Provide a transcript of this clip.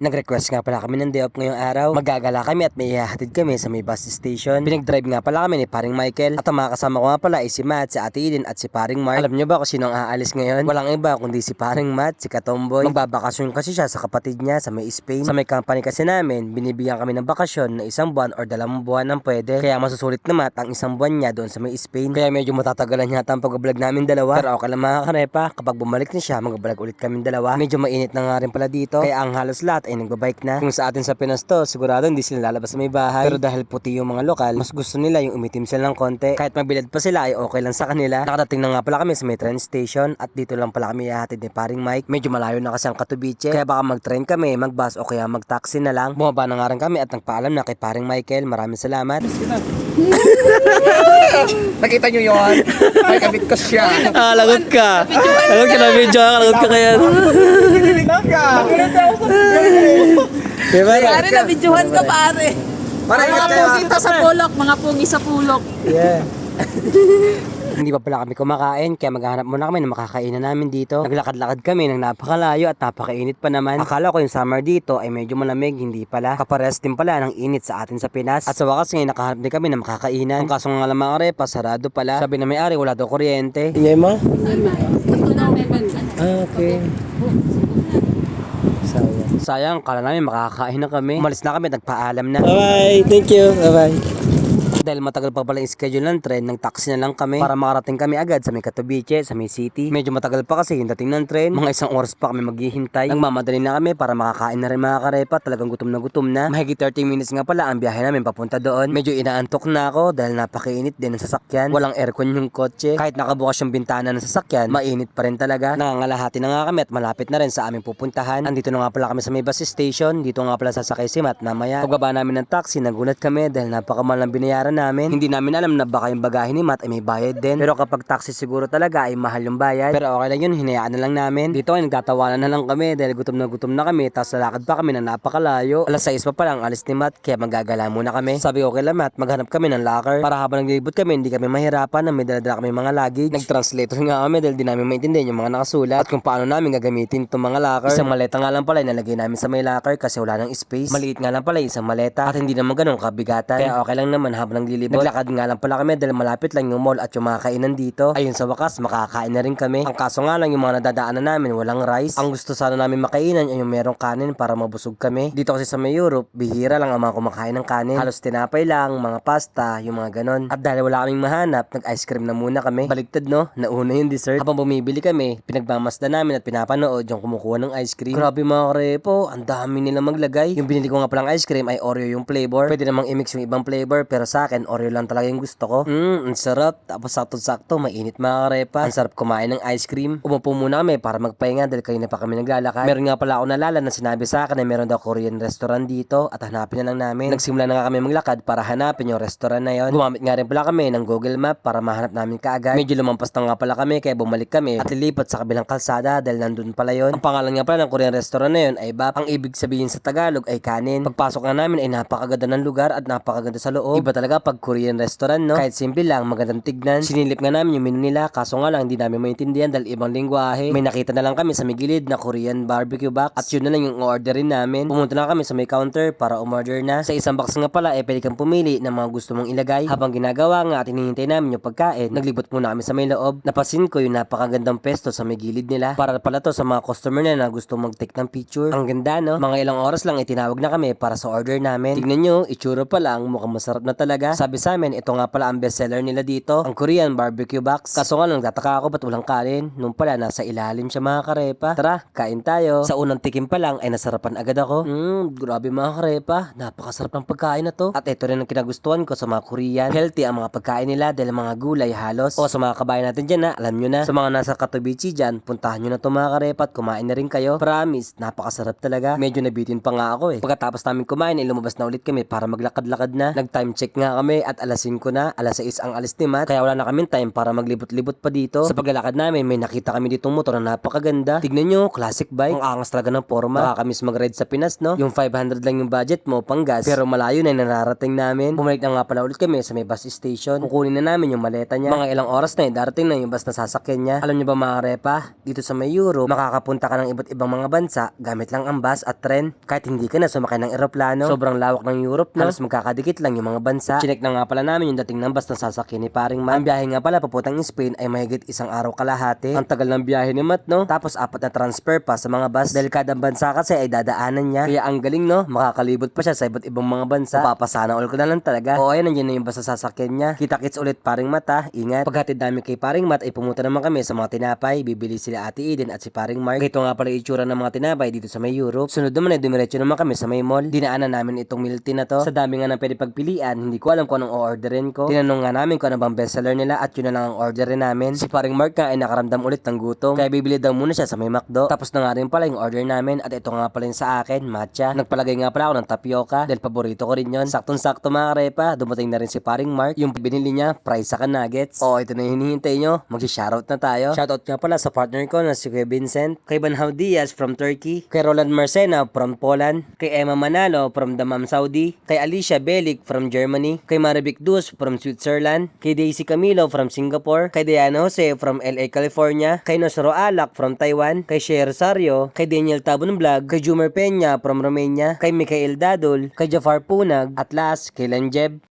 Nag-request nga pala kami ng day off ngayong araw. Magagala kami at may ihahatid kami sa may bus station. Pinag-drive nga pala kami ni paring Michael. At ang mga kasama ko nga pala ay si Matt, si Ate Eden at si paring Mark. Alam nyo ba kung sino ang aalis ngayon? Walang iba kundi si paring Matt, si Katomboy. Magbabakasyon kasi siya sa kapatid niya sa may Spain. Sa may company kasi namin, binibigyan kami ng bakasyon na isang buwan or dalawang buwan ang pwede. Kaya masusulit na Matt ang isang buwan niya doon sa may Spain. Kaya medyo matatagalan yata ang pag-vlog namin dalawa. Pero okay lang mga karepa, kapag bumalik na siya, mag-vlog ulit kami dalawa. Medyo mainit na nga rin pala dito. Kaya ang halos lahat ay nagbabike na. Kung sa atin sa Pinas to, sigurado hindi sila lalabas sa may bahay. Pero dahil puti yung mga lokal, mas gusto nila yung umitim sila ng konti. Kahit mabilad pa sila ay okay lang sa kanila. Nakadating na nga pala kami sa may train station at dito lang pala kami ihahatid ni paring Mike. Medyo malayo na kasi ang Katubiche. Kaya baka mag-train kami, mag-bus o kaya mag-taxi na lang. Bumaba na nga rin kami at nagpaalam na kay paring Michael. Maraming salamat. Nakita nyo yun? May kabit ko siya. Ah, lagot ka. Lagot ka na video, lagot ka kaya. Kinilig ka. Diba? Pare, nabidyohan ka pare. Para Mga pungita sa pulok, mga pungi sa pulok. Yeah. Hindi pa pala kami kumakain, kaya maghanap muna kami ng makakainan namin dito. Naglakad-lakad kami ng napakalayo at napakainit pa naman. Akala ko yung summer dito ay medyo malamig, hindi pala. Kapares din pala ng init sa atin sa Pinas. At sa wakas ngayon nakahanap din kami ng makakainan. Ang kaso nga lang mga arepa, sarado pala. Sabi na may-ari, wala daw kuryente. Ingay mo? Ah, okay. Sayang. Sayang, kala namin makakain na kami. Umalis na kami, nagpaalam na. Bye-bye. Thank you. Bye-bye. Dahil matagal pa pala yung schedule ng tren, nag taxi na lang kami para makarating kami agad sa may sa may city. Medyo matagal pa kasi yung dating ng tren. Mga isang oras pa kami maghihintay. Nagmamadali na kami para makakain na rin mga karepa. Talagang gutom na gutom na. Mahigit 30 minutes nga pala ang biyahe namin papunta doon. Medyo inaantok na ako dahil napakainit din ng sasakyan. Walang aircon yung kotse. Kahit nakabukas yung bintana ng sasakyan, mainit pa rin talaga. Nangangalahati na nga kami at malapit na rin sa aming pupuntahan. Andito na nga pala kami sa may bus station. Dito nga pala sasakay si Matt mamaya. Pagbaba namin ng taxi, nagulat kami dahil napakamahal ang binayaran namin. Hindi namin alam na baka yung bagahe ni Matt ay may bayad din. Pero kapag taxi siguro talaga ay mahal yung bayad. Pero okay lang yun, hinayaan na lang namin. Dito ay nagtatawanan na lang kami dahil gutom na gutom na kami. Tapos lalakad pa kami na napakalayo. Alas 6 pa pala ang alis ni Matt kaya magagala muna kami. Sabi ko kay Matt, maghanap kami ng locker para habang naglilibot kami hindi kami mahirapan na may daladala kami mga luggage. Nag-translator nga kami dahil di namin maintindihan yung mga nakasulat at kung paano namin gagamitin itong mga locker. Isang maleta nga lang pala inalagay namin sa may locker kasi wala nang space. Maliit nga lang pala isang maleta at hindi naman ganun kabigatan. Kaya okay lang naman habang naglilibot. Naglakad nga lang pala kami dahil malapit lang yung mall at yung mga kainan dito. Ayun sa wakas, makakain na rin kami. Ang kaso nga lang yung mga nadadaanan namin walang rice. Ang gusto sana namin makainan ay yung merong kanin para mabusog kami. Dito kasi sa may Europe, bihira lang ang mga kumakain ng kanin. Halos tinapay lang, mga pasta, yung mga ganon. At dahil wala kaming mahanap, nag-ice cream na muna kami. Baliktad no, nauna yung dessert. Habang bumibili kami, pinagmamasda namin at pinapanood yung kumukuha ng ice cream. Grabe mga karepo, ang dami nila maglagay. Yung binili ko nga palang ice cream ay Oreo yung flavor. Pwede namang i-mix yung ibang flavor, pero sa akin, Oreo lang talaga yung gusto ko. Mmm, ang sarap. Tapos sakto-sakto, mainit mga karepa. Ang sarap kumain ng ice cream. Umupo muna kami para magpahinga dahil kayo na pa kami naglalakad. Meron nga pala ako nalala na sinabi sa akin na meron daw Korean restaurant dito at hanapin na lang namin. Nagsimula na nga kami maglakad para hanapin yung restaurant na yon. Gumamit nga rin pala kami ng Google Map para mahanap namin kaagad. Medyo lumampas na nga pala kami kaya bumalik kami at lilipat sa kabilang kalsada dahil nandun pala yon. Ang pangalan nga pala ng Korean restaurant na yon ay Bap. Ang ibig sabihin sa Tagalog ay kanin. Pagpasok nga namin ay napakaganda ng lugar at napakaganda sa loob. Iba talaga pag Korean restaurant no. Kahit simple lang, magandang tignan. Sinilip nga namin yung menu nila kaso nga lang hindi namin maintindihan dahil ibang lingwahe. May nakita na lang kami sa may gilid na Korean barbecue box at yun na lang yung orderin namin. Pumunta na kami sa may counter para umorder na. Sa isang box nga pala ay pwede kang pumili ng mga gusto mong ilagay. Habang ginagawa nga at hinihintay namin yung pagkain, naglibot muna kami sa may loob. Napasin ko yung napakagandang pesto sa may gilid nila. Para pala to sa mga customer na na gusto mag-take ng picture. Ang ganda no? Mga ilang oras lang itinawag na kami para sa order namin. Tignan nyo, itsura pa lang, mukhang masarap na talaga. Sabi sa amin, ito nga pala ang bestseller nila dito, ang Korean barbecue box. Kaso nga lang, nagtataka ako ba't walang kanin? Nung pala, nasa ilalim siya mga karepa. Tara, kain tayo. Sa unang tikim pa lang, ay nasarapan agad ako. Mmm, grabe mga karepa. Napakasarap ng pagkain na to. At ito rin ang kinagustuhan ko sa mga Korean. Healthy ang mga pagkain nila dahil mga gulay halos. O sa mga kabayan natin dyan na, alam nyo na. Sa mga nasa Katowice dyan, puntahan nyo na to mga karepa at kumain na rin kayo. Promise, napakasarap talaga. Medyo nabitin pa nga ako eh. Pagkatapos namin kumain, ay lumabas na ulit kami para maglakad-lakad na. Nag-time check nga kami at alas 5 na, alas 6 ang alis ni Matt. Kaya wala na kaming time para maglibot-libot pa dito. Sa paglalakad namin, may nakita kami ditong motor na napakaganda. Tignan nyo, classic bike. Ang angas talaga ng forma. Nakakamiss mag-ride sa Pinas, no? Yung 500 lang yung budget mo, pang gas. Pero malayo na yung nararating namin. Bumalik na nga pala ulit kami sa may bus station. Kukunin na namin yung maleta niya. Mga ilang oras na darating na yung bus na sasakyan niya. Alam niyo ba mga repa, dito sa may Europe, makakapunta ka ng iba't ibang mga bansa gamit lang ang bus at tren. Kahit hindi ka na sumakay ng eroplano. Sobrang lawak ng Europe na. Halos magkakadikit lang yung mga bansa. Chinek na nga pala namin yung dating ng bus na sasakyan ni paring Matt. Ang biyahe nga pala papuntang Spain ay mahigit isang araw kalahati. Ang tagal ng biyahe ni Matt, no? Tapos apat na transfer pa sa mga bus. Dahil kada bansa kasi ay dadaanan niya. Kaya ang galing, no? Makakalibot pa siya sa iba't ibang mga bansa. Papasana all ko na lang talaga. Oo, ayun, nandiyan na yung bus na sasakyan niya. Kita-kits ulit paring Matt, ha? Ingat. Paghatid namin kay paring Matt ay pumunta naman kami sa mga tinapay. Bibili sila Ate Eden at si paring Mark. Ito nga pala itsura ng mga tinapay dito sa may Europe. Sunod naman ay dumiretso naman kami sa may mall. Dinaanan namin itong milk tea na to. Sa dami nga ng pwede pagpilian, hindi ko alam kung anong orderin ko. Tinanong nga namin kung ano bang bestseller nila at yun na lang ang orderin namin. Si paring Mark nga ay nakaramdam ulit ng gutom. Kaya bibili daw muna siya sa may McDo. Tapos na nga rin pala yung order namin at ito nga pala yung sa akin, matcha. Nagpalagay nga pala ako ng tapioca dahil paborito ko rin yon. Saktong-sakto mga karepa, dumating na rin si paring Mark. Yung binili niya, price sa nuggets. Oh, ito na yung hinihintay nyo. Magsi-shoutout na tayo. Shoutout nga pala sa partner ko na si Kuya Vincent, kay Banhaw Diaz from Turkey, kay Roland Marcena from Poland, kay Emma Manalo from Damam, Saudi, kay Alicia Belik from Germany, kay Maribik Dus from Switzerland, kay Daisy Camilo from Singapore, kay Diana Jose from LA, California, kay Nosro Alak from Taiwan, kay Sher Rosario, kay Daniel Tabon Vlog, kay Jumer Peña from Romania, kay Mikael Dadol, kay Jafar Punag, at last, kay Lanjeb.